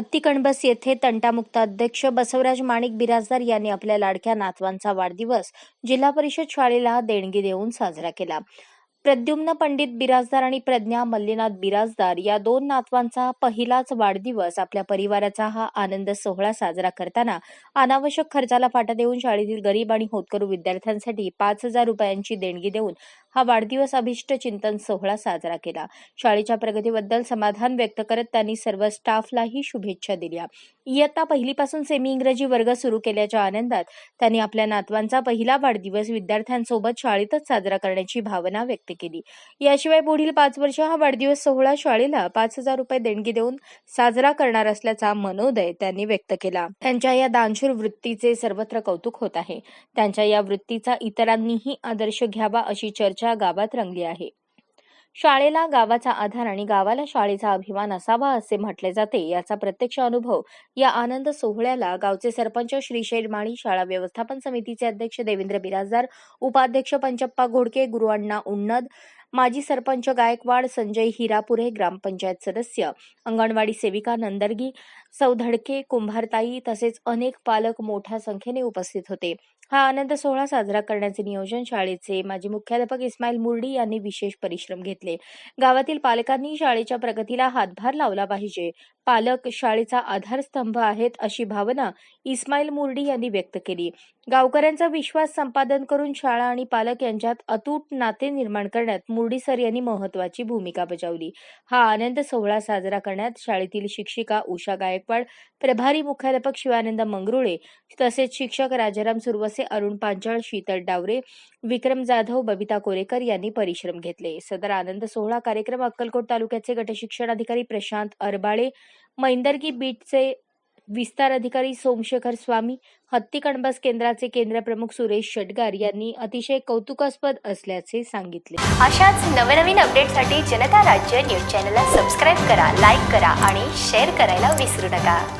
हत्तीकणबस येथे तंटामुक्त अध्यक्ष बसवराज माणिक बिराजदार यांनी आपल्या लाडक्या नातवांचा वाढदिवस जिल्हा परिषद शाळेला देणगी देऊन साजरा केला. प्रद्युम्न पंडित बिराजदार आणि प्रज्ञा मल्लीनाथ बिराजदार या दोन नातवांचा पहिलाच वाढदिवस आपल्या परिवाराचा हा आनंद सोहळा साजरा करताना अनावश्यक खर्चाला फाटा देऊन शाळेतील गरीब आणि होतकरू विद्यार्थ्यांसाठी पाच हजार रुपयांची देणगी देऊन हा वाढदिवस अभिष्ट चिंतन सोहळा साजरा केला. शाळेच्या प्रगतीबद्दल समाधान व्यक्त करत त्यांनी सर्व स्टाफलाही शुभेच्छा दिल्या. इयत्ता पहिलीपासून सेमी इंग्रजी वर्ग सुरू केल्याच्या आनंदात त्यांनी आपल्या नातवांचा पहिला वाढदिवस विद्यार्थ्यांसोबत शाळेतच साजरा करण्याची भावना व्यक्त केली. याशिवाय पुढील पाच वर्ष हा वाढदिवस सोहळा शाळेला पाच हजार रुपये देणगी देऊन साजरा करणार असल्याचा मनोदय त्यांनी व्यक्त केला. त्यांच्या या दानशूर वृत्तीचे सर्वत्र कौतुक होत आहे. त्यांच्या या वृत्तीचा इतरांनीही आदर्श घ्यावा अशी चर्चा गावात रंगली आहे. शाळेला गावाचा आधार आणि गावाला शाळेचा अभिमान असावा असे म्हटले जाते याचा प्रत्यक्ष अनुभव या आनंद सोहळ्याला गावचे सरपंच श्री माळी शाळा व्यवस्थापन समितीचे अध्यक्ष देवेंद्र बिराजदार उपाध्यक्ष पंचप्पा घोडके गुरुअण्णा उन्नद माजी सरपंच गायकवाड संजय हिरापुरे ग्रामपंचायत सदस्य अंगणवाडी सेविका नंदरगी सौधडके कुंभारताई तसेच अनेक पालक मोठ्या संख्येने उपस्थित होते. हा आनंद सोहळा साजरा करण्याचे नियोजन शाळेचे माजी मुख्याध्यापक इस्माईल मुर्डी यांनी विशेष परिश्रम घेतले. गावातील पालकांनी शाळेच्या प्रगतीला हातभार लावला पाहिजे. पालक शाळेचा आधारस्तंभ आहेत अशी भावना इस्माईल मुर्डी यांनी व्यक्त केली. गावकऱ्यांचा विश्वास संपादन करून शाळा आणि पालक यांच्यात अतूट नाते निर्माण करण्यात मुर्डी सर यांनी महत्वाची भूमिका बजावली. हा आनंद सोहळा साजरा करण्यात शाळेतील शिक्षिका उषा गायक गायकवाड प्रभारी मुख्याध्यापक शिवानंद मंगरुळे तसेच शिक्षक राजाराम सुरवसे अरुण पांचाळ शीतल डावरे विक्रम जाधव बबिता कोरेकर यांनी परिश्रम घेतले. सदर आनंद सोहळा कार्यक्रम अक्कलकोट तालुक्याचे गटशिक्षण अधिकारी प्रशांत अरबाळे मैंदर्गी बीटचे विस्तार अधिकारी सोमशेखर स्वामी हत्ती कणबस केंद्राचे केंद्रप्रमुख सुरेश षटगार यांनी अतिशय कौतुकास्पद असल्याचे सांगितले. अशाच नवनवीन अपडेटसाठी जनता राज्य न्यूज चॅनलला सबस्क्राईब करा लाईक करा आणि शेअर करायला विसरू नका.